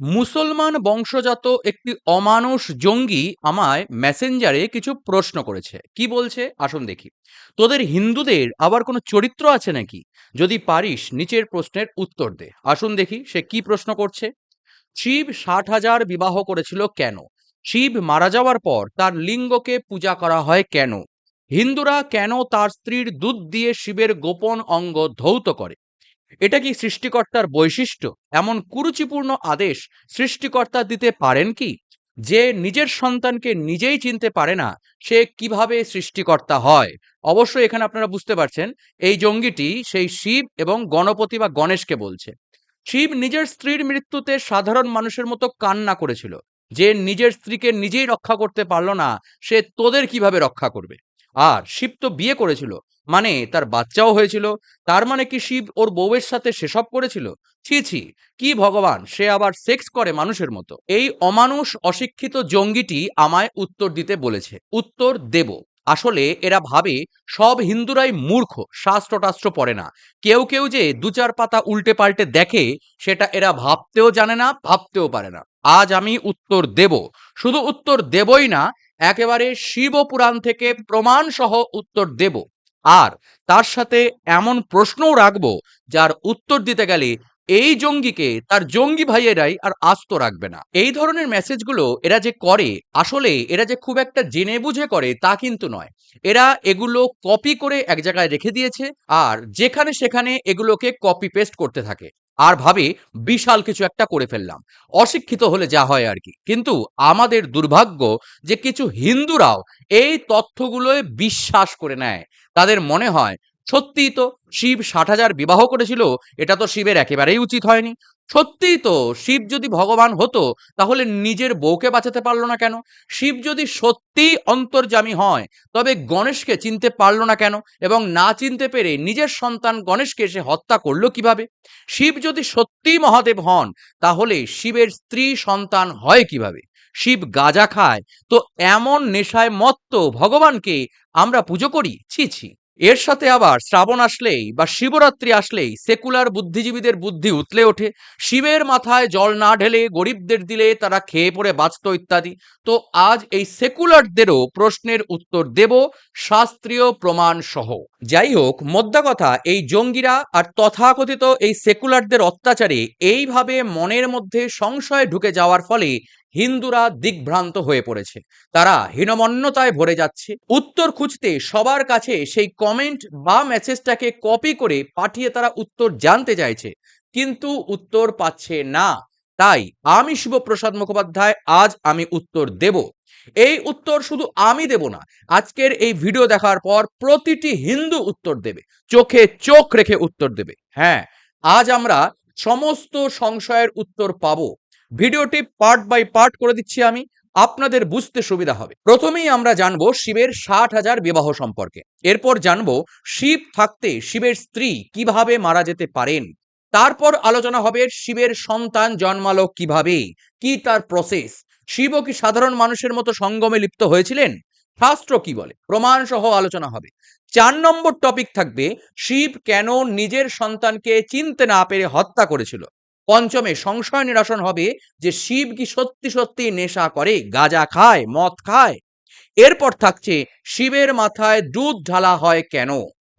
মুসলমান বংশজাত একটি অমানুষ জঙ্গি আমায় মেসেঞ্জারে কিছু প্রশ্ন করেছে। কি বলছে? আসুন দেখি। তোদের হিন্দুদের আবার কোনো চরিত্র আছে নাকি? যদি পারিস, নিচের প্রশ্নের উত্তর দে। আসুন দেখি সে কি প্রশ্ন করছে। শিব ষাট হাজার বিবাহ করেছিল কেন? শিব মারা যাওয়ার পর তার লিঙ্গকে পূজা করা হয় কেন? হিন্দুরা কেন তার স্ত্রীর দুধ দিয়ে শিবের গোপন অঙ্গ ধৌত করে? এটা কি সৃষ্টিকর্তার বৈশিষ্ট্য? এমন কুরুচিপূর্ণ আদেশ সৃষ্টিকর্তা দিতে পারেন কি? যে নিজের সন্তানকে নিজেই চিনতে পারে না, সে কীভাবে সৃষ্টিকর্তা হয়? অবশ্যই এখানে আপনারা বুঝতে পারছেন, এই জঙ্গিটি সেই শিব এবং গণপতি বা গণেশকে বলছে। শিব নিজের স্ত্রীর মৃত্যুতে সাধারণ মানুষের মতো কান্না করেছিল। যে নিজের স্ত্রীকে নিজেই রক্ষা করতে পারল না, সে তোদের কীভাবে রক্ষা করবে? আর শিব তো বিয়ে করেছিল। মানে তার বাচ্চাও হয়েছিল। তার মানে কি শিব ওর বউয়ের সাথে সেসব করেছিল? ছি ছি, কি ভগবান, সে আবার সেক্স করে মানুষের মতো। এই অমানুষ অশিক্ষিত জঙ্গিটি আমায় উত্তর দিতে বলেছে। উত্তর দেব। আসলে এরা ভাবে সব হিন্দুরাই মূর্খ শাস্ত্র টাস্ত্র পড়ে না। কেউ কেউ যে দু চার পাতা উল্টে পাল্টে দেখে, সেটা এরা ভাবতেও জানে না, ভাবতেও পারে না। আজ আমি উত্তর দেব। শুধু উত্তর দেবই না একেবারে শিবপুরাণ থেকে প্রমাণ সহ উত্তর দেব। আর তার সাথে এমন প্রশ্নও রাখব, যার উত্তর দিতে গেলে এই জঙ্গিকে, তার জঙ্গি ভাইয়েরাই আর আস্ত রাখবে না। এই ধরনের মেসেজগুলো এরা যে করে, আসলে এরা যে খুব একটা জেনে বুঝে করে, তা কিন্তু নয়। এরা এগুলো কপি করে এক জায়গায় রেখে দিয়েছে, আর যেখানে সেখানে এগুলোকে কপি পেস্ট করতে থাকে। আর ভাবে, বিশাল কিছু একটা করে ফেললাম। অশিক্ষিত হলে যা হয় আর কি। কিন্তু আমাদের দুর্ভাগ্য যে কিছু হিন্দুরাও এই তথ্যগুলোয় বিশ্বাস করে নেয়। তাদের মনে হয়, সত্যিই তো শিব ষাট হাজার বিবাহ করেছিল, এটা তো শিবের একেবারেই উচিত হয়নি। সত্যিই তো, শিব যদি ভগবান হতো, তাহলে নিজের বউকে বাঁচাতে পারল না কেন? শিব যদি সত্যিই অন্তর্জামী হয়, তবে গণেশকে চিনতে পারল না কেন? এবং না চিনতে পেরে নিজের সন্তান গণেশকে সে হত্যা করল কীভাবে? শিব যদি সত্যিই মহাদেব হন, তাহলে শিবের স্ত্রী সন্তান হয় কীভাবে? শিব গাজা খায়, তো এমন নেশায় মত্ত ভগবানকে আমরা পুজো করি? ছি ছি। এর সাথে আবার শ্রাবণ আসলেই বা শিবরাত্রি আসলেই সেকুলার বুদ্ধিজীবীদের বুদ্ধি উতলে ওঠে। শিবের মাথায় জল না ঢেলে গরিবদের দিলে তারা খেয়ে পড়ে বাঁচত ইত্যাদি। তো আজ এই সেকুলারদেরও প্রশ্নের উত্তর দেব শাস্ত্রীয় প্রমাণ সহ। যাই হোক, মোদ্দা কথা, এই জঙ্গিরা আর তথাকথিত এই সেকুলারদের অত্যাচারে এইভাবে মনের মধ্যে সংশয় ঢুকে যাওয়ার ফলে হিন্দুরা দিগ্ভ্রান্ত হয়ে পড়েছে। তারা হীনমন্যতায় ভরে যাচ্ছে। উত্তর খুঁজতে সবার কাছে সেই কমেন্ট বা মেসেজটাকে কপি করে পাঠিয়ে তারা উত্তর জানতে চাইছে। কিন্তু উত্তর পাচ্ছে না। তাই আমি শিবপ্রসাদ মুখোপাধ্যায়, আজ আমি উত্তর দেব। এই উত্তর শুধু আমি দেব না, আজকের এই ভিডিও দেখার পর প্রতিটি হিন্দু উত্তর দেবে। চোখে চোখ রেখে উত্তর দেবে। হ্যাঁ আজ আমরা সমস্ত সংশয়ের উত্তর পাবো। ভিডিওটি পার্ট বাই পার্ট করে দিচ্ছি আমি, আপনাদের বুঝতে সুবিধা হবে। প্রথমেই আমরা জানব শিবের ষাট হাজার বিবাহ সম্পর্কে। এরপর জানব শিব থাকতে শিবের স্ত্রী কীভাবে মারা যেতে পারেন। তারপর আলোচনা হবে শিবের সন্তান জন্মালো কীভাবে, কি তার প্রসেস শিবও কি সাধারণ মানুষের মতো সঙ্গমে লিপ্ত হয়েছিলেন, শাস্ত্র কি বলে প্রমাণ সহ আলোচনা হবে। চার নম্বর টপিক থাকবে, শিব কেন নিজের সন্তানকে চিনতে না পেরে হত্যা করেছিল? পঞ্চমে সংশয় নিরসন হবে যে শিব কি সত্যি সত্যি নেশা করে, গাঁজা খায়, মদ খায়? এরপর থাকছে শিবের মাথায় দুধ ঢালা হয় কেন?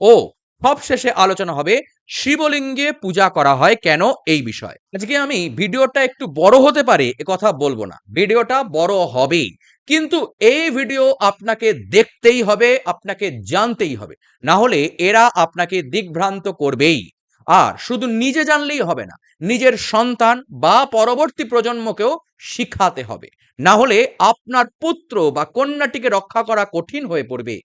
ও, সবশেষে আলোচনা হবে শিবলিঙ্গে পূজা করা হয় কেন এই বিষয়। আজকে আমি ভিডিওটা একটু বড় হতে পারে, এ কথা বলব না। ভিডিওটা বড় হবেই। কিন্তু এই ভিডিও আপনাকে দেখতেই হবে, আপনাকে জানতেই হবে। না হলে এরা আপনাকে দিগ্ভ্রান্ত করবেই। আর শুধু নিজে জানলেই হবে না, নিজের সন্তান বা পরবর্তী প্রজন্মকেও শিখাতে হবে। না হলে আপনার পুত্র বা কন্যাটিকে রক্ষা করা কঠিন হয়ে পড়বে।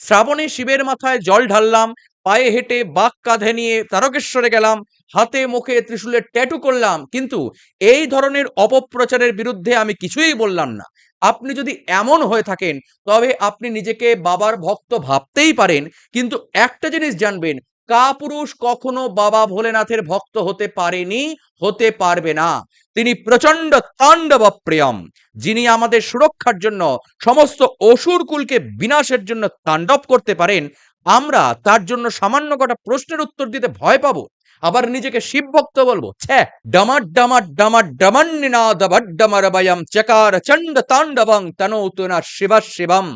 শ্রাবণে শিবের মাথায় জল ঢাললাম, পায়ে হেঁটে বাঘ কাঁধে নিয়ে তারকেশ্বরে গেলাম, হাতে মুখে ত্রিশূলের ট্যাটু করলাম, কিন্তু এই ধরনের অপপ্রচারের বিরুদ্ধে আমি কিছুই বললাম না। আপনি যদি এমন হয়ে থাকেন, তবে আপনি নিজেকে বাবার ভক্ত ভাবতেই পারেন, কিন্তু একটা জিনিস জানবেন কাপুরুষ কখনো বাবা ভোলেনাথের ভক্ত হতে পারেনি, হতে পারবে না। তিনি প্রচণ্ড তাণ্ডব প্রিয়ম যিনি আমাদের সুরক্ষার জন্য সমস্ত অসুর কুলকে বিনাশের জন্য তাণ্ডব করতে পারেন, আমরা তার জন্য সামান্য কটা প্রশ্নের উত্তর দিতে ভয় পাবো। আবার নিজেকে শিব ভক্ত বলব ছ্যা ডমার ডমার চকার চণ্ড তাণ্ডবং তনোতুনা শিব শিবম।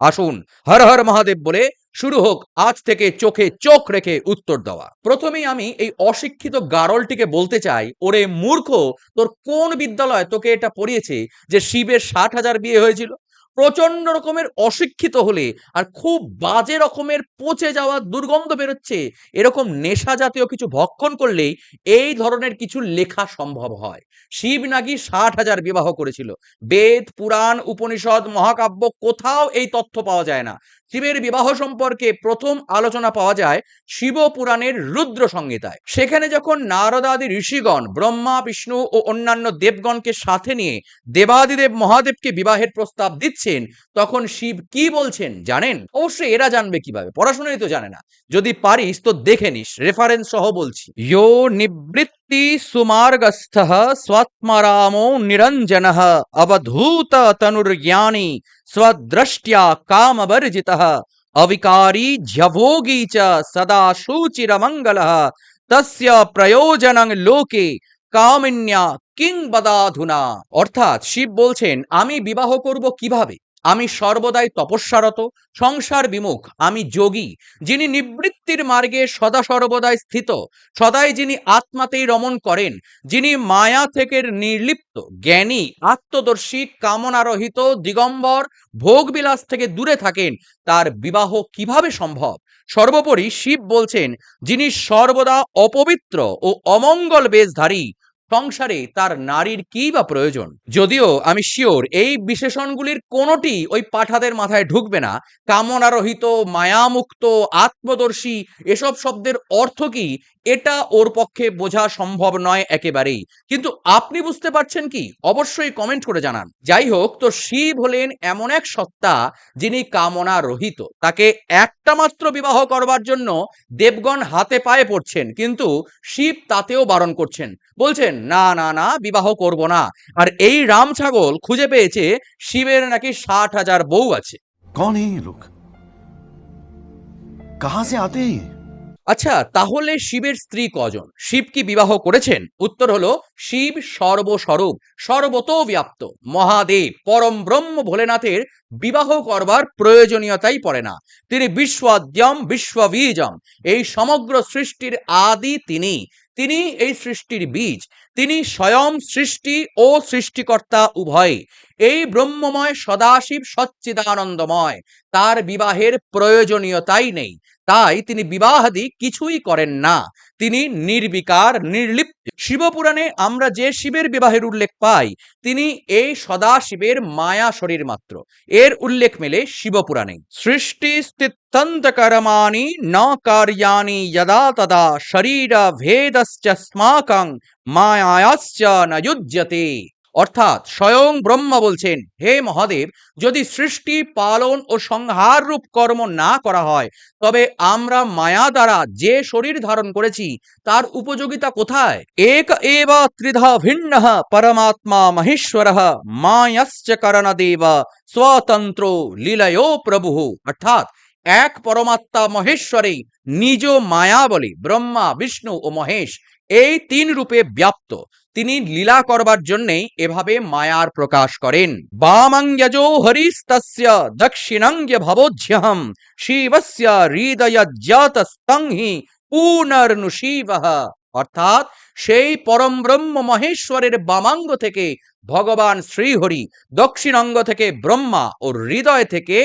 আসুন, হর হর মহাদেব বলে শুরু হোক, আজ থেকে চোখে চোখ রেখে উত্তর দেওয়া। প্রথমেই আমি এই অশিক্ষিত গারলটিকে বলতে চাই, ওরে মূর্খ, তোর কোন বিদ্যালয় তোকে এটা পড়িয়েছে যে শিবের ষাট হাজার বিয়ে হয়েছিল? প্রচণ্ড রকমের অশিক্ষিত হলে আর খুব বাজে রকমের পচে যাওয়া দুর্গন্ধ বেরোচ্ছে, এরকম নেশা জাতীয় কিছু ভক্ষণ করলেই এই ধরনের কিছু লেখা সম্ভব হয়। শিব নাকি ষাট হাজার বিবাহ করেছিল? বেদ, পুরাণ, উপনিষদ, মহাকাব্য, কোথাও এই তথ্য পাওয়া যায় না। শিবের বিবাহ সম্পর্কে প্রথম আলোচনা পাওয়া যায় শিব পুরাণের রুদ্র সংহিতায়। সেখানে যখন নারদাদি ঋষিগণ, ব্রহ্মা, বিষ্ণু ও অন্যান্য দেবগণকে সাথে নিয়ে দেবাদিদেব মহাদেবকে বিবাহের প্রস্তাব দিচ্ছেন, তখন শিব কি বলছেন জানেন? অবশ্যই এরা জানবে কীভাবে পড়াশোনাই তো জানে না। যদি পারিস তো দেখে নিস রেফারেন্স সহ বলছি। ইয়ো নিবৃত্তি সুমার্গস্থ স্বাত্মারামো নিরঞ্জন অবধূত তনুর্জ্ঞানী स्वद्रष्ट्या कामवर्जितः अविकारी झभोगी च सदा शुचिरमङ्गलः तस्य प्रयोजनं লোকে কামিন্যা কিং বদাধুনা অর্থাৎ শিব বলছেন আমি বিবাহ করব কিভাবে আমি সর্বদাই তপস্যারত, সংসার বিমুখ, আমি যোগী, যিনি নিবৃত্তির মার্গে সদা সর্বদাই স্থিত, সদাই যিনি আত্মাতেই রমণ করেন, যিনি মায়া থেকে নির্লিপ্ত, জ্ঞানী, আত্মদর্শী, কামনারহিত, দিগম্বর, ভোগবিলাস থেকে দূরে থাকেন, তার বিবাহ কীভাবে সম্ভব? সর্বোপরি শিব বলছেন, যিনি সর্বদা অপবিত্র ও অমঙ্গল বেশধারী সংসারে তার নারীর কি বা প্রয়োজন? যদিও আমি শিওর এই বিশেষণগুলির কোনোটি ওই পাঠাদের মাথায় ঢুকবে না। কামনারহিত, মায়ামুক্ত, আত্মদর্শী এসব শব্দের অর্থ কি? এটা ওর পক্ষে বোঝা সম্ভব নয় একেবারেই। কিন্তু আপনি বুঝতে পারছেন কি? অবশ্যই কমেন্ট করে জানান। যাই হোক, তো শিব হলেন এমন এক সত্তা যিনি কামনা রহিত। তাকে একটা মাত্র বিবাহ করবার জন্য দেবগণ হাতে পায়ে পড়ছেন, কিন্তু শিব তাতেও বারণ করছেন। বলছেন, না না না, বিবাহ করব না। আর এই রাম ছাগল খুঁজে পেয়েছে শিবের নাকি ষাট হাজার বউ আছে। কন লোক? কাহা সে আতে? আচ্ছা তাহলে শিবের স্ত্রী কজন? শিব কি বিবাহ করেছেন? উত্তর হলো, শিব সর্বস্বরূপ, সর্বতো ব্যাপ্ত, মহাদেব, পরম ব্রহ্ম ভোলেনাথের বিবাহ করবার প্রয়োজনীয়তাই পড়ে না। তিনি বিশ্বদ্যম বিশ্ববীজম, এই সমগ্র সৃষ্টির আদি তিনি। তিনি এই সৃষ্টির বীজ। তিনি স্বয়ং সৃষ্টি ও সৃষ্টিকর্তা উভয়। এই ব্রহ্মময় সদাশিব সচ্চিদানন্দময়। তার বিবাহের প্রয়োজনীয়তাই নেই। তাই তিনি বিবাহাদি কিছুই করেন না। তিনি নির্বিকার, নির্লিপ্ত। শিবপুরাণে আমরা যে শিবের বিবাহের উল্লেখ পাই, তিনি এই সদা শিবের মায়া শরীর মাত্র। এর উল্লেখ মেলে শিবপুরাণে। সৃষ্টি স্থিতন্তকরমানি ন কার্যানি যদা তদা শরীর ভেদশ্চ স্মাকং মায়াশ্চ ন অর্থাৎ স্বয়ং ব্রহ্মা বলছেন, হে মহাদেব, যদি সৃষ্টি, পালন ও সংহার রূপ কর্ম না করা হয়, তবে আমরা মায়া দ্বারা যে শরীর ধারণ করেছি, তার উপযোগিতা কোথায়? এক এব ত্রিধা ভিন্ন পরমাত্মা মহেশ্বর মায়াশ্চ করণদেব স্বতন্ত্র লীলয়ো প্রভু। অর্থাৎ এক পরমাত্মা মহেশ্বরে নিজ মায়া বলে ব্রহ্মা, বিষ্ণু ও মহেশ এই তিন রূপে ব্যাপ্ত। তিনি লীলা করবার জন্যেই এভাবে মায়ার প্রকাশ করেন। বামাঙ্গজো হরিস্তস্য দক্ষিণাঙ্গ ভবোজ্যহম শিবস্য হৃদয়জ্জাত স্তংহি পুনর্নু শিব অর্থাৎ সেই পরম ব্রহ্ম মহেশ্বরের বামাঙ্গ থেকে ভগবান শ্রীহরি দক্ষিণাঙ্গ থেকে ব্রহ্মা ও হৃদয় থেকে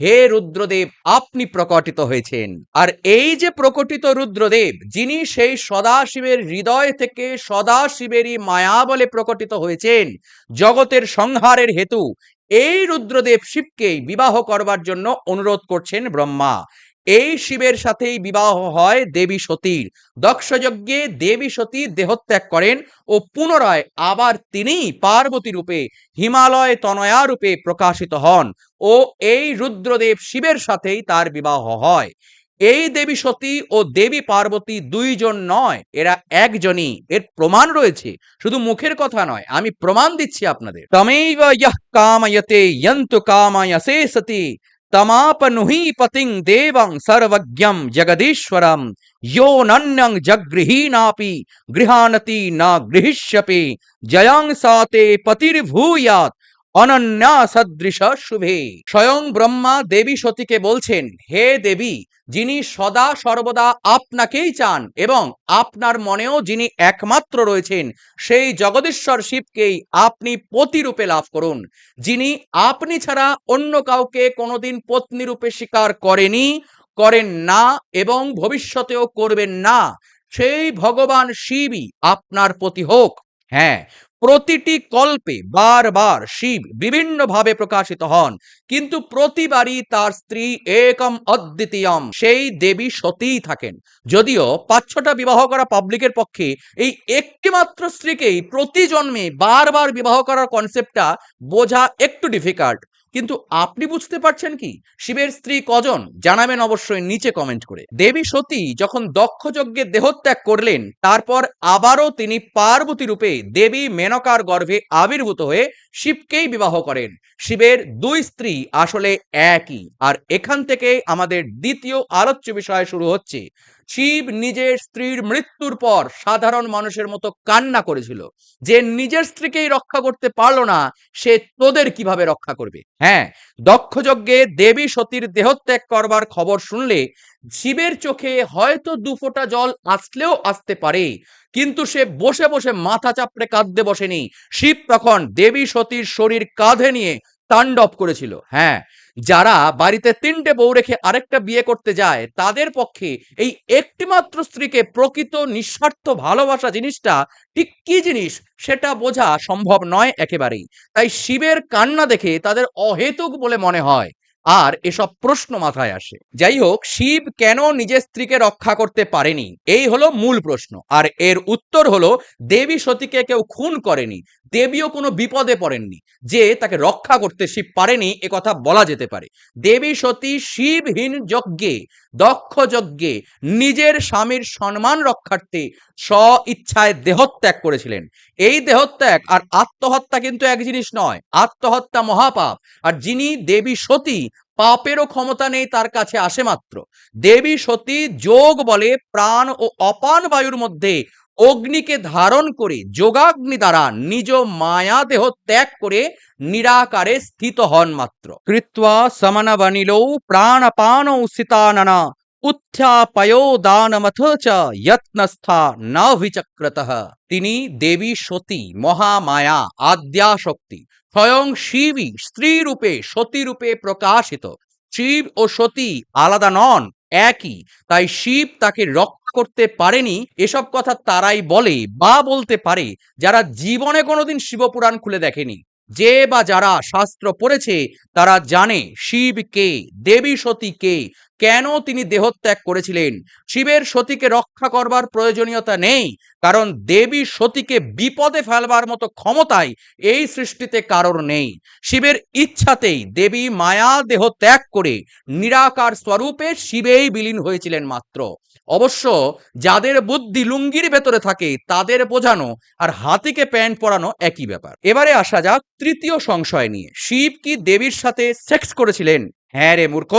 হে রুদ্রদেব, আপনি প্রকটিত হয়েছেন। আর এই যে প্রকটিত রুদ্রদেব, যিনি সেই সদাশিবের হৃদয় থেকে সদাশিবেরই মায়া বলে প্রকটিত হয়েছেন, জগতের সংহারের হেতু, এই রুদ্রদেব শিবকেই বিবাহ করবার জন্য অনুরোধ করছেন ব্রহ্মা। এই শিবের সাথেই বিবাহ হয় দেবী সতীর। দক্ষযজ্ঞে দেবী সতী দেহত্যাগ করেন ও পুনরায় আবার তিনি পার্বতী রূপে, হিমালয় তনয়া রূপে প্রকাশিত হন ও এই রুদ্রদেব শিবের সাথেই তার বিবাহ হয়। এই দেবী সতী ও দেবী পার্বতী দুইজন নয়, এরা একজনই। এর প্রমাণ রয়েছে, শুধু মুখের কথা নয়, আমি প্রমাণ দিচ্ছি আপনাদের। তমেইব ইহ কাময়তে যন্তু কামায়সে সতি। तमापनुहि पतिं देवं सर्वज्ञं जगदीश्वरं यो नन्यं जगृहीनापि गृहानति न गृहिष्यपि जयां साते पतिर्भूयात् অনন্যা সদৃশ শুভে স্বয়ং ব্রহ্মা দেবী সতীকে বলছেন, হে দেবী, যিনি সদা সর্বদা আপনাকেই চান এবং আপনার মনেও যিনি একমাত্র রয়েছেন, সেই জগদীশ্বর শিবকেই আপনি পতিরূপে লাভ করুন। যিনি আপনি ছাড়া অন্য কাউকে কোনোদিন পত্নী রূপে স্বীকার করেনি, করেন না এবং ভবিষ্যতেও করবেন না। সেই ভগবান শিবই আপনার প্রতি হোক। হ্যাঁ প্রতিটি কল্পে বারবার শিব বিভিন্নভাবে প্রকাশিত হন, কিন্তু প্রতিবারই তার স্ত্রী একম অদ্বিতীয়ম, সেই দেবী সতীই থাকেন। যদিও পাঁচ ছটা বিবাহ করা পাবলিকের পক্ষে এই একটিমাত্র স্ত্রীকেই প্রতি জন্মে বারবার বিবাহ করার কনসেপ্টটা বোঝা একটু ডিফিকাল্ট কিন্তু আপনি বুঝতে পারছেন কি? শিবের স্ত্রী কজন? জানাবেন অবশ্যই নিচে কমেন্ট করে। দেবী সতী যখন দক্ষ যজ্ঞে দেহত্যাগ করলেন, তারপর আবারও তিনি পার্বতী রূপে দেবী মেনকার গর্ভে আবির্ভূত হয়ে শিবকেই বিবাহ করেন। শিবের দুই স্ত্রী আসলে একই। আর এখান থেকে আমাদের দ্বিতীয় আলোচ্য বিষয় শুরু হচ্ছে। শিব নিজের স্ত্রীর মৃত্যুর পর সাধারণ মানুষের মতো কান্না করেছিল। যে নিজের স্ত্রীকেই রক্ষা করতে পারল না, সে তোদের কীভাবে রক্ষা করবে? হ্যাঁ দক্ষযজ্ঞে দেবী সতীর দেহত্যাগ করবার খবর শুনলে শিবের চোখে হয়তো দু ফোঁটা জল আসলেও আসতে পারে, কিন্তু সে বসে বসে মাথা চাপড়ে কাঁদতে বসেনি। শিব তখন দেবী সতীর শরীর কাঁধে নিয়ে তাণ্ডব করেছিল। হ্যাঁ যারা বাড়িতে তিনটে বউ রেখে আরেকটা বিয়ে করতে যায়, তাদের পক্ষে এই একটিমাত্র স্ত্রীকে প্রকৃত নিঃস্বার্থ ভালোবাসা জিনিসটা ঠিক কি জিনিস সেটা বোঝা সম্ভব নয় একেবারেই। তাই শিবের কান্না দেখে তাদের অহেতুক বলে মনে হয়। আর এসব প্রশ্ন মাথায় আসে। যাই হোক শিব কেন নিজের স্ত্রীকে রক্ষা করতে পারেনি? এই হলো মূল প্রশ্ন। আর এর উত্তর হলো, দেবী সতীকে কেউ খুন করেনি, দেবীও কোনো বিপদে পড়েননি, যে তাকে রক্ষা করতে শিব পারেনি কথা বলা যেতে পারে। দেবী সতী শিবহীন যজ্ঞে, দক্ষ যজ্ঞে, নিজের স্বামীর সম্মান রক্ষার্থে স্ব ইচ্ছায় দেহত্যাগ করেছিলেন। এই দেহত্যাগ আর আত্মহত্যা কিন্তু এক জিনিস নয়, আত্মহত্যা মহাপাপ। আর যিনি দেবী সতী, পাপেরও ক্ষমতা নেই তার কাছে আসে মাত্র। দেবী সতী যোগ বলে প্রাণ ও অপান বায়ুর মধ্যে অগ্নিকে ধারণ করে যোগাগ্নি দ্বারা নিজ মায়া দেহ ত্যাগ করে নিরাকারে স্থিত হন মাত্র। কৃত্বা সমনবনিলৌ প্রাণপানৌ সীতাননা। উত্থাপয়ো দানমথ চ তিনি দেবী সতী মহামায়া আদ্যাশক্তি স্বয়ং শিবই স্ত্রী রূপে সতী রূপে প্রকাশিত শিব ও সতী আলাদা নন, একই। তাই শিব তাকে রক্ষা করতে পারেনি, এসব কথা তারাই বলে বা বলতে পারে, যারা জীবনে কোনোদিন শিবপুরাণ খুলে দেখেনি। যে বা যারা শাস্ত্র পড়েছে, তারা জানে শিব কে, দেবী সতী কে কেন তিনি দেহত্যাগ করেছিলেন? শিবের সতীকে রক্ষা করবার প্রয়োজনীয়তা নেই, কারণ দেবী সতীকে বিপদে ফেলবার মতো ক্ষমতায় এই সৃষ্টিতে কারোর নেই। শিবের ইচ্ছাতেই দেবী মায়া দেহ ত্যাগ করে নিরাকার স্বরূপে শিবেই বিলীন হয়েছিলেন মাত্র। অবশ্য যাদের বুদ্ধি লুঙ্গির ভেতরে থাকে, তাদের বোঝানো আর হাতিকে প্যান্ট পরানো একই ব্যাপার। এবারে আসা যাক তৃতীয় সংশয় নিয়ে। শিব কি দেবীর সাথে সেক্স করেছিলেন? হ্যাঁ রে মূর্খ,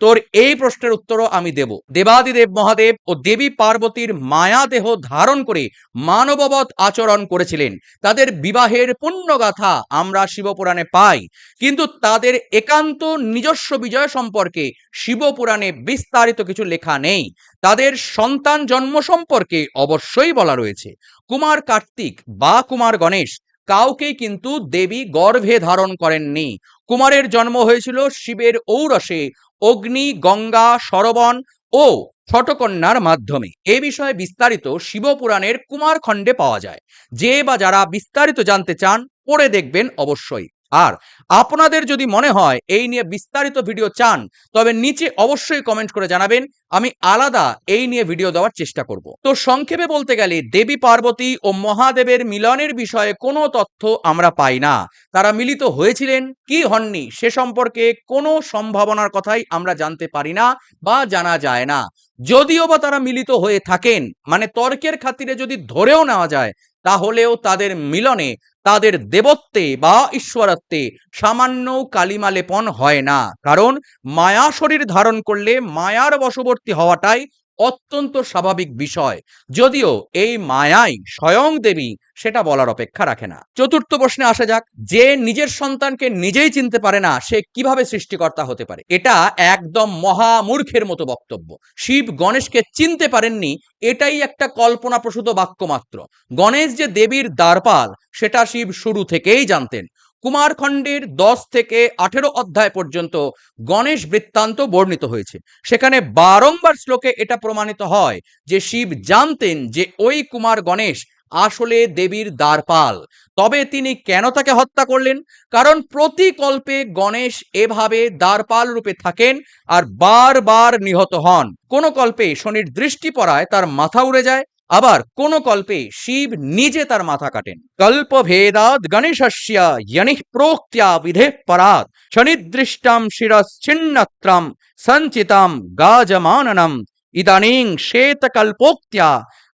তোর এই প্রশ্নের উত্তরও আমি দেব। দেবাদিদেব মহাদেব ও দেবী পার্বতীর মায়া দেহ ধারণ করে মানববৎ আচরণ করেছিলেন। তাদের বিবাহের পুণ্যগাথা আমরা শিবপুরাণে পাই। কিন্তু তাদের একান্ত নিজস্ব বিজয় সম্পর্কে শিবপুরাণে বিস্তারিত কিছু লেখা নেই। তাদের সন্তান জন্ম সম্পর্কে অবশ্যই বলা রয়েছে। কুমার কার্তিক বা কুমার গণেশ কাউকেই কিন্তু দেবী গর্ভে ধারণ করেননি। কুমারের জন্ম হয়েছিল শিবের ঔরসে, অগ্নি, গঙ্গা সরবণ ও ছটকন্যার মাধ্যমে। এ বিষয়ে বিস্তারিত শিবপুরাণের কুমার খণ্ডে পাওয়া যায়। যে বা যারা বিস্তারিত জানতে চান, পড়ে দেখবেন অবশ্যই। আর আপনাদের যদি মনে হয় এই নিয়ে বিস্তারিত ভিডিও চান, তবে নিচে অবশ্যই কমেন্ট করে জানাবেন, আমি আলাদা এই নিয়ে ভিডিও দেওয়ার চেষ্টা করব। তো সংক্ষেপে বলতে গেলে, দেবী পার্বতী ও মহাদেবের মিলনের বিষয়ে কোনো তথ্য আমরা পাই না। তারা মিলিত হয়েছিলেন, কি হননি সে সম্পর্কে কোনো সম্ভাবনার কথাই আমরা জানতে পারি না বা জানা যায় না। যদিও বা তারা মিলিত হয়ে থাকেন মানে তর্কের খাতিরে যদি ধরেও নেওয়া যায় তাহলেও তাদের মিলনে, তাদের দেবত্বে বা ঈশ্বরত্বে সামান্য কালিমালেপন হয় না। কারণ মায়া শরীর ধারণ করলে মায়ার বশবর্তী হওয়াটাই অত্যন্ত স্বাভাবিক বিষয়। যদিও এই মায়াই স্বয়ং দেবী সেটা বলার অপেক্ষা রাখে না। চতুর্থ প্রশ্নে আসা যাক, যে নিজের সন্তানকে নিজেই চিনতে পারে না, সে কীভাবে সৃষ্টিকর্তা হতে পারে? এটা একদম মহামূর্খের মতো বক্তব্য। শিব গণেশকে চিনতে পারেননি, এটাই একটা কল্পনাপ্রসূত বাক্য মাত্র গণেশ যে দেবীর দ্বারপাল, সেটা শিব শুরু থেকেই জানতেন। কুমারখণ্ডের দশ থেকে আঠেরো অধ্যায় পর্যন্ত গণেশ বৃত্তান্ত বর্ণিত হয়েছে। সেখানে বারংবার শ্লোকে এটা প্রমাণিত হয় যে শিব জানতেন যে ওই কুমার গণেশ আসলে দেবীর দ্বারপাল। তবে তিনি কেন তাকে হত্যা করলেন? কারণ প্রতি কল্পে গণেশ এভাবে দ্বারপাল রূপে থাকেন আর বারবার নিহত হন। কোন কল্পে শনির দৃষ্টি পড়ায় তার মাথা উড়ে যায় আবার কোন কল্পে শিব নিজে তার মাথা কাটেন। কল্প ভেদাদ গণেশস্য যনিঃ প্রোক্ত্যা বিধে পরাত শনিদৃষ্টাম শিরশ্চিন্নত্রম সঞ্চিতাম গাজমাননম। ইদানিং শ্বেত শ্বেতকল্পোক্ত্যা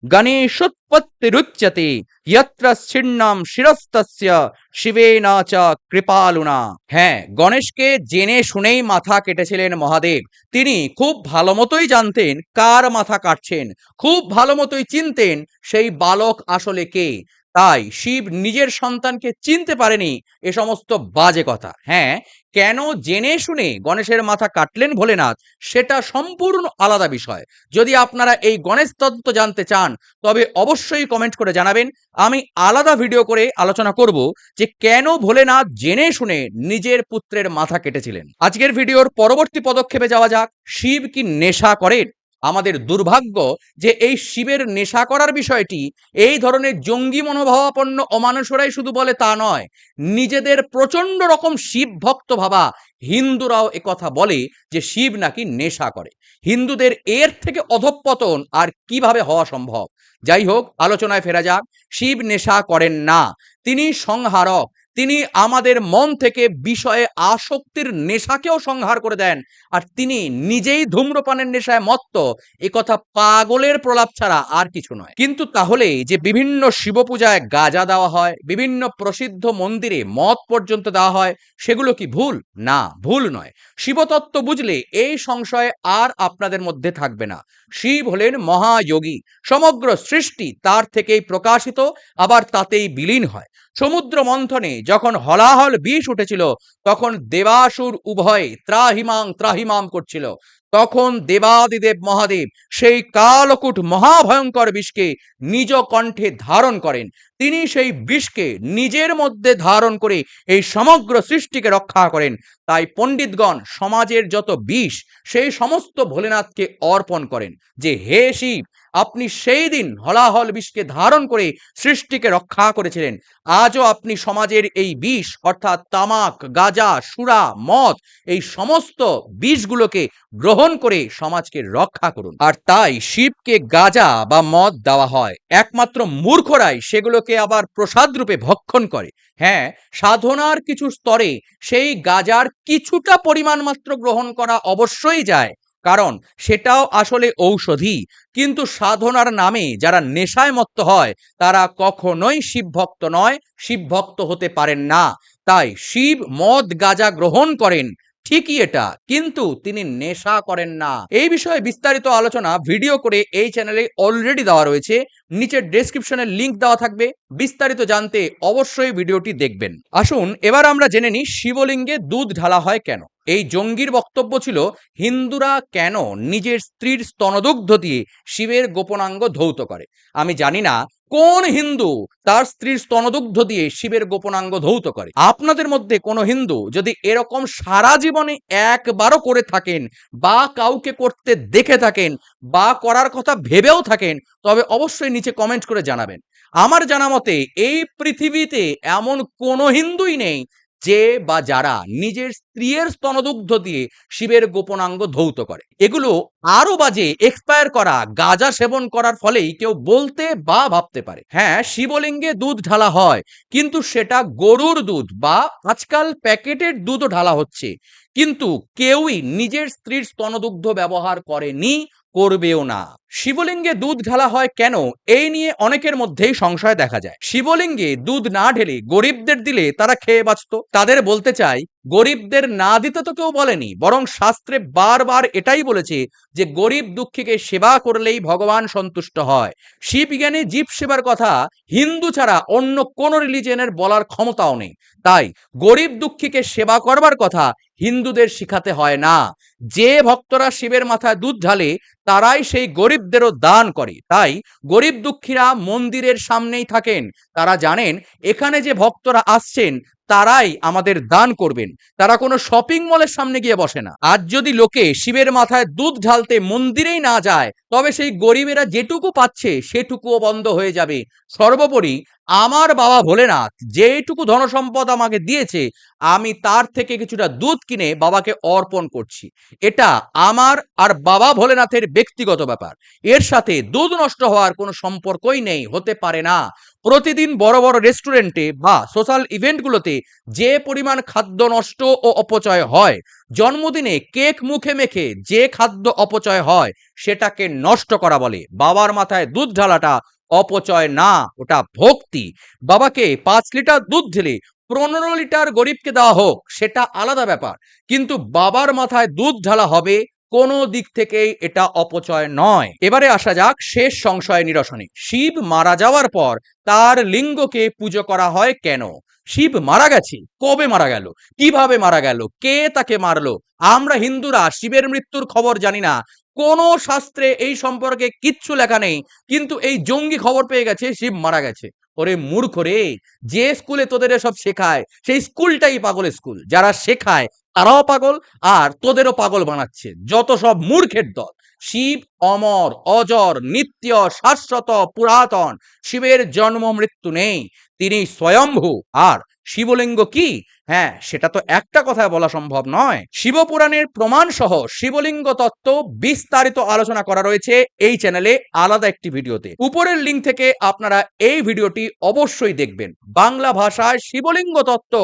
গণেশোৎপত্তিরুচ্যতে যত্র ছিন্নাম শিরস্তস্য শিবেনা চ কৃপালুনা হ্যাঁ গণেশকে জেনে শুনেই মাথা কেটেছিলেন মহাদেব তিনি খুব ভালো মতোই জানতেন কার মাথা কাটছেন খুব ভালো মতোই চিনতেন সেই বালক আসলে কে তাই শিব নিজের সন্তানকে চিনতে পারেনি এ সমস্ত বাজে কথা। হ্যাঁ কেন জেনে শুনে গণেশের মাথা কাটলেন ভোলেনাথ সেটা সম্পূর্ণ আলাদা বিষয়। যদি আপনারা এই গণেশ তত্ত্ব জানতে চান, তবে অবশ্যই কমেন্ট করে জানাবেন। আমি আলাদা ভিডিও করে আলোচনা করব যে কেন ভোলেনাথ জেনে শুনে নিজের পুত্রের মাথা কেটেছিলেন। আজকের ভিডিওর পরবর্তী পদক্ষেপে যাওয়া যাক। শিব কি নেশা করেন? আমাদের দুর্ভাগ্য যে এই শিবের নেশা করার বিষয়টি এই ধরনের জঙ্গি মনোভাবাপন্ন অমানুষরাই শুধু বলে তা নয়, নিজেদের প্রচণ্ড রকম শিব ভক্ত ভাবা হিন্দুরাও কথা বলে যে শিব নাকি নেশা করে। হিন্দুদের এর থেকে অধঃপতন আর কীভাবে হওয়া সম্ভব? যাই হোক, আলোচনায় ফেরা যাক, শিব নেশা করেন না, তিনি সংহারক। তিনি আমাদের মন থেকে বিষয়ে আসক্তির নেশাকেও সংহার করে দেন। আর তিনি নিজেই ধূম্রপানের নেশায় মত্ত। এ কথা পাগলের প্রলাপ ছাড়া আর কিছু নয়। কিন্তু তাহলে যে বিভিন্ন শিব পূজায় গাজা দেওয়া হয়, বিভিন্ন প্রসিদ্ধ মন্দিরে মদ পর্যন্ত দেওয়া হয়, সেগুলো কি ভুল? না, ভুল নয়। শিবতত্ত্ব বুঝলে এই সংশয় আর আপনাদের মধ্যে থাকবে না। শিব হলেন মহাযোগী। সমগ্র সৃষ্টি তার থেকেই প্রকাশিত, আবার তাতেই বিলীন হয়। সমুদ্র মন্থনে যখন হলাহল বিষ উঠেছিল, তখন দেবাসুর উভয়ে ত্রাহিমাং ত্রাহিমাম করছিল। তখন দেবাদিদেব মহাদেব সেই কালকুট মহাভয়ঙ্কর বিষকে নিজ কণ্ঠে ধারণ করেন। তিনি সেই বিষকে নিজের মধ্যে ধারণ করে এই সমগ্র সৃষ্টিকে রক্ষা করেন। তাই পণ্ডিতগণ সমাজের যত বিষ, সেই সমস্ত ভোলেনাথকে অর্পণ করেন যে, হে শিব আপনি সেই দিন হলাহল বিষকে ধারণ করে সৃষ্টিকে রক্ষা করেছিলেন। আজও আপনি সমাজের এই বিষ, অর্থাৎ তামাক, গাজা, সুরা, মদ, এই সমস্ত বিষগুলোকে গ্রহণ করে সমাজকে রক্ষা করুন। আর তাই শিবকে গাজা বা মদ দেওয়া হয়। একমাত্র মূর্খরাই সেগুলোকে আবার প্রসাদ রূপে ভক্ষণ করে। হ্যাঁ সাধনার কিছু স্তরে সেই গাজার কিছুটা পরিমাণ মাত্র গ্রহণ করা অবশ্যই যায়। কারণ সেটাও আসলে ঔষধি। কিন্তু সাধনার নামে যারা নেশায় মত্ত হয়, তারা কখনোই শিবভক্ত নয়, শিবভক্ত হতে পারেন না। তাই শিব মদ গাজা গ্রহণ করেন, ঠিকই এটা, কিন্তু তিনি নেশা করেন না। এই বিষয়ে বিস্তারিত আলোচনা ভিডিও করে এই চ্যানেলে অলরেডি দেওয়া রয়েছে। নিচের ডেসক্রিপশনের লিংক দেওয়া থাকবে। বিস্তারিত জানতে অবশ্যই ভিডিওটি দেখবেন। আসুন, এবার আমরা জেনে নিই শিবলিঙ্গে দুধ ঢালা হয় কেন। এই জঙ্গির বক্তব্য ছিল, হিন্দুরা কেন নিজের স্ত্রীর স্তনদুগ্ধ দিয়ে শিবের গোপনাঙ্গ ধৌত করে? আমি জানি না কোন হিন্দু তার স্ত্রীর স্তনদুগ্ধ দিয়ে শিবের গোপনাঙ্গ ধৌত করে। আপনাদের মধ্যে কোনো হিন্দু যদি এরকম সারা জীবনে একবারও করে থাকেন, বা কাউকে করতে দেখে থাকেন, বা করার কথা ভেবেও থাকেন, তবে অবশ্যই নিচে কমেন্ট করে জানাবেন। আমার জানা মতে এই পৃথিবীতে এমন কোনো হিন্দুই নেই যে বা যারা নিজের স্ত্রীর স্তনদুগ্ধ দিয়ে শিবের গোপনাঙ্গ ধৌত করে। এগুলো আরও বাজে এক্সপায়ার করা, গাঁজা সেবন করার ফলেই কেউ বলতে বা ভাবতে পারে। হ্যাঁ শিবলিঙ্গে দুধ ঢালা হয়, কিন্তু সেটা গরুর দুধ বা আজকাল প্যাকেটের দুধও ঢালা হচ্ছে। কিন্তু কেউই নিজের স্ত্রীর স্তনদুগ্ধ ব্যবহার করেনি, করবেও না। শিবলিঙ্গে দুধ ঢালা হয় কেন? এই নিয়ে অনেকের মধ্যেই সংশয় দেখা যায়। শিবলিঙ্গে দুধ না ঢেলে গরিবদের দিলে তারা খেয়ে বাঁচত। তাদের বলতে চাই, গরিবদের না দিতে তো কেউ বলেনি, বরং শাস্ত্রে বারবার এটাই বলেছে যে, গরিব দুঃখীকে সেবা করলেই ভগবান সন্তুষ্ট হয়। শিব জ্ঞানে জীব সেবার কথা হিন্দু ছাড়া অন্য কোন রিলিজনের বলার ক্ষমতাও নেই। তাই গরিব দুঃখীকে সেবা করবার কথা হিন্দুদের শিখাতে হয় না। যে ভক্তরা শিবের মাথায় দুধ ঢালে, তারাই সেই গরিবদেরও দান করে। তাই গরিব দুঃখীরা মন্দিরের সামনেই থাকেন। তারা জানেন, এখানে যে ভক্তরা আসছেন তারাই আমাদের দান করবেন। তারা কোনো শপিং মলের সামনে গিয়ে বসে না। আজ যদি লোকে শিবের মাথায় দুধ ঢালতে মন্দিরেই না যায়, তবে সেই গরিবেরা যেটুকু পাচ্ছে সেটুকুও বন্ধ হয়ে যাবে। সর্বোপরি, আমার বাবা ভোলেনাথ যেটুকু ধনসম্পদ আমাকে দিয়েছে, আমি তার থেকে কিছুটা দুধ কিনে বাবাকে অর্পণ করছি। এটা আমার আর বাবা ভোলেনাথের ব্যক্তিগত ব্যাপার। এর সাথে দুধ নষ্ট হওয়ার কোনো সম্পর্কই নেই, হতে পারে না। প্রতিদিন বড় বড় রেস্টুরেন্টে বা সোশ্যাল ইভেন্টগুলোতে যে পরিমাণ খাদ্য নষ্ট ও অপচয় হয়, জন্মদিনে কেক মুখে মেখে যে খাদ্য অপচয় হয়, সেটাকে নষ্ট করা বলে। বাবার মাথায় দুধ ঢালাটা অপচয় না, ওটা ভক্তি। বাবাকে পাঁচ লিটার দুধ ঢেলে পনেরো লিটার গরিবকে দেওয়া হোক, সেটা আলাদা ব্যাপার। কিন্তু বাবার মাথায় দুধ ঢালা হবে কোনো দিক থেকেই এটা অপচয় নয়। এবারে আসা যাক শেষ সংশয় নিরসনে। শিব মারা যাওয়ার পর তার লিঙ্গকে পুজো করা হয় কেন? শিব মারা গেছে, কবে মারা গেল? কীভাবে মারা গেল? কে তাকে মারলো? আমরা হিন্দুরা শিবের মৃত্যুর খবর জানি না। কোনো শাস্ত্রে এই সম্পর্কে কিচ্ছু লেখা নেই, কিন্তু এই জঙ্গি খবর পেয়ে গেছে, শিব মারা গেছে। ওরে মূর্খ রে, যে স্কুলে তোদের সব শেখায়, সেই স্কুলটাই পাগল স্কুল যারা শেখায়, তারাও পাগল আর তোদেরও পাগল বানাচ্ছে। যত সব মূর্খের দল, শিব, অমর, অজর, নিত্য, শাশ্বত, পুরাতন, শিবের জন্ম, মৃত্যু নেই, তিনি স্বয়ম্ভু। আর শিবলিঙ্গ কি? হ্যাঁ সেটা তো একটা কথায় বলা সম্ভব নয়। শিবপুরাণের প্রমাণ সহ শিবলিঙ্গ তত্ত্ব বিস্তারিত আলোচনা করা রয়েছে এই চ্যানেলে আলাদা একটি ভিডিওতে। উপরের লিঙ্ক থেকে আপনারা এই ভিডিওটি অবশ্যই দেখবেন। বাংলা ভাষায় শিবলিঙ্গ তত্ত্ব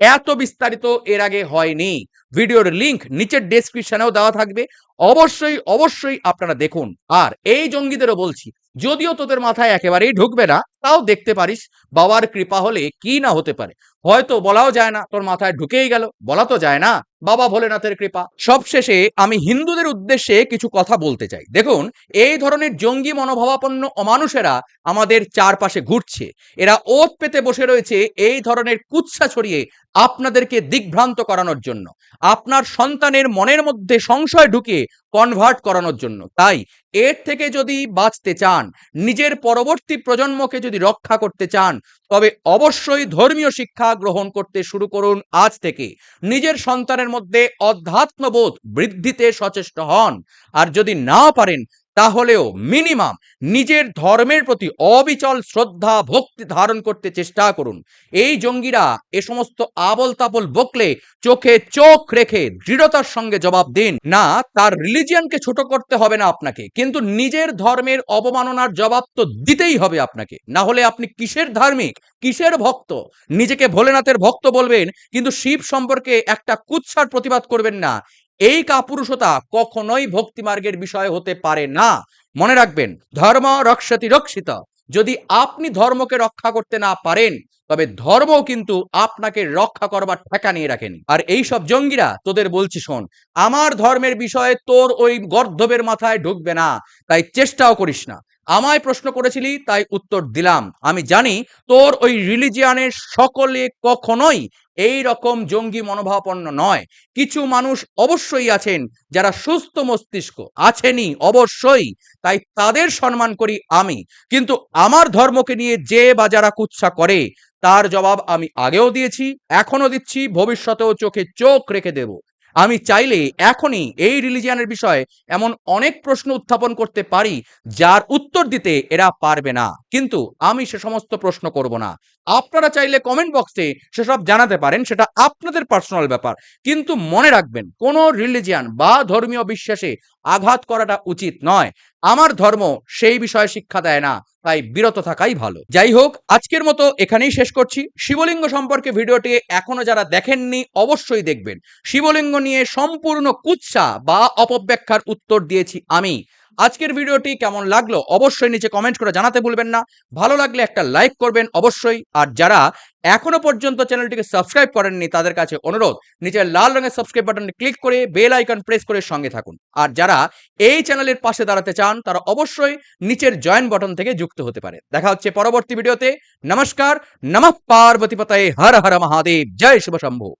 এত বিস্তারিত এর আগে হয়নি। ভিডিওর লিংক নিচের ডেসক্রিপশনেও দেওয়া থাকবে। অবশ্যই অবশ্যই আপনারা দেখুন। আর এই জঙ্গিদেরও বলছি যদিও তোদের মাথায় একেবারেই ঢুকবে না, তাও দেখতে পারিস বাবার কৃপা হলে কি না হতে পারে। হয়তো বলাও যায় না, তোর মাথায় ঢুকেই গেল, বলা তো যায় না, বাবা ভোলেনাথের কৃপা। সবশেষে আমি হিন্দুদের উদ্দেশ্যে কিছু কথা বলতে চাই। দেখুন, এই ধরনের জঙ্গি মনোভাবাপন্ন অমানুষেরা আমাদের চারপাশে ঘুরছে। এরা ওত পেতে বসে রয়েছে এই ধরনের কুৎসা ছড়িয়ে আপনাদেরকে দিগ্ভ্রান্ত করানোর জন্য। আপনার সন্তানের মনের মধ্যে সংশয় ঢুকিয়ে কনভার্ট করানোর জন্য। তাই এর থেকে যদি বাঁচতে চান, নিজের পরবর্তী প্রজন্মকে যদি রক্ষা করতে চান, তবে অবশ্যই ধর্মীয় শিক্ষা গ্রহণ করতে শুরু করুন আজ থেকে। নিজের সন্তানের মধ্যে অধ্যাত্মবোধ বৃদ্ধিতে সচেষ্ট হন। আর যদি না পারেন তাহলেও মিনিমাম নিজের ধর্মের প্রতি অবিচল শ্রদ্ধা, ভক্তি ধারণ করতে চেষ্টা করুন। এই জঙ্গিরা এ সমস্ত আবল তাবল বকলে চোখে চোখ রেখে দৃঢ়তার সঙ্গে জবাব দিন। না, তার রিলিজিয়ানকে ছোট করতে হবে না আপনাকে, কিন্তু নিজের ধর্মের অবমাননার জবাব তো দিতেই হবে আপনাকে। না হলে আপনি কিসের ধার্মিক? কিসের ভক্ত? নিজেকে ভোলেনাথের ভক্ত বলবেন, কিন্তু শিব সম্পর্কে একটা কুৎসার প্রতিবাদ করবেন না। এই কাপুরুষতা কখনোই ভক্তিমার্গের বিষয় হতে পারে না। মনে রাখবেন, ধর্ম রক্ষতি রক্ষিত। যদি আপনি ধর্মকে রক্ষা করতে না পারেন, তবে ধর্ম কিন্তু আপনাকে রক্ষা করবার ঠেকা নিয়ে রাখেনি। আর এই সব জঙ্গিরা, তোদের বলছি শোন, আমার ধর্মের বিষয়ে তোর ওই গর্ধবের মাথায় ঢুকবে না, তাই চেষ্টাও করিস না। আমায় প্রশ্ন করেছিলি, তাই উত্তর দিলাম। আমি জানি, তোর ওই রিলিজিয়ানের সকলে কখনোই এই রকম জঙ্গি মনোভাবাপন্ন নয়। কিছু মানুষ অবশ্যই আছেন যারা সুস্থ মস্তিষ্ক। আছেনই, অবশ্যই। তাই তাদের সম্মান করি আমি। কিন্তু আমার ধর্মকে নিয়ে যে বা যারা কুৎসা করে, তার জবাব আমি আগেও দিয়েছি এখনও দিচ্ছি, ভবিষ্যতেও চোখে চোখ রেখে দেব। আমি চাইলে এখনই এই রিলিজিয়ানের বিষয়ে এমন অনেক প্রশ্ন উত্থাপন করতে পারি, যার উত্তর দিতে এরা পারবে না। কিন্তু আমি সে সমস্ত প্রশ্ন করব না। আপনারা চাইলে কমেন্ট বক্সে সেসব জানাতে পারেন, সেটা আপনাদের পার্সোনাল ব্যাপার। কিন্তু মনে রাখবেন, কোনো রিলিজিয়ান বা ধর্মীয় বিশ্বাসে আঘাত করাটা উচিত নয়। আমার ধর্ম সেই বিষয়ে শিক্ষা দেয় না, তাই বিরত থাকাই ভালো। যাই হোক, আজকের মতো এখানেই শেষ করছি। শিবলিঙ্গ সম্পর্কে ভিডিওটি এখনও যারা দেখেননি, অবশ্যই দেখবেন। শিবলিঙ্গ নিয়ে সম্পূর্ণ কুৎসা বা অপব্যাখ্যার উত্তর দিয়েছি আমি। আজকের ভিডিওটি কেমন লাগল অবশ্যই নিচে কমেন্ট করে জানাতে ভুলবেন না। ভালো লাগলে একটা লাইক করবেন অবশ্যই। আর যারা এখনও পর্যন্ত চ্যানেলটিকে সাবস্ক্রাইব করেননি, তাদের কাছে অনুরোধ, নিচের লাল রঙের সাবস্ক্রাইব বাটনটি ক্লিক করে বেল আইকন প্রেস করে সঙ্গে থাকুন। আর যারা এই চ্যানেলের পাশে দাঁড়াতে চান, তারা অবশ্যই নিচের জয়েন বাটন থেকে যুক্ত হতে পারে। দেখা হচ্ছে পরবর্তী ভিডিওতে। নমস্কার, নমঃ পার্বতী পতায়ে হর হর মহাদেব। জয় শুভ শম্ভু।